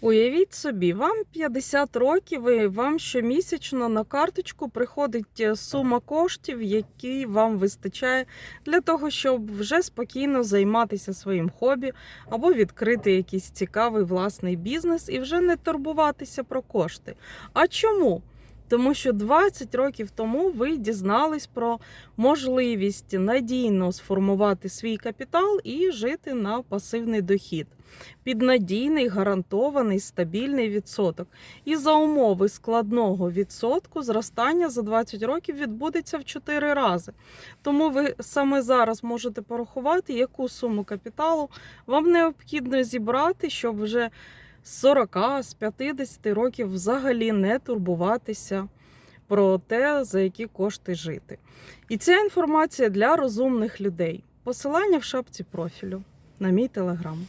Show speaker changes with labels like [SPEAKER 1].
[SPEAKER 1] Уявіть собі, вам 50 років і вам щомісячно на карточку приходить е, сума коштів, які вам вистачає для того, щоб вже спокійно займатися своїм хобі або відкрити якийсь цікавий власний бізнес і вже не турбуватися про кошти. А чому? Тому що 20 років тому ви дізнались про можливість надійно сформувати свій капітал і жити на пасивний дохід під надійний, гарантований, стабільний відсоток. І за умови складного відсотку зростання за 20 років відбудеться в 4 рази. Тому ви саме зараз можете порахувати, яку суму капіталу вам необхідно зібрати, щоб вже з 40, з 50 років взагалі не турбуватися про те, за які кошти жити. І ця інформація для розумних людей. Посилання в шапці профілю на мій телеграм.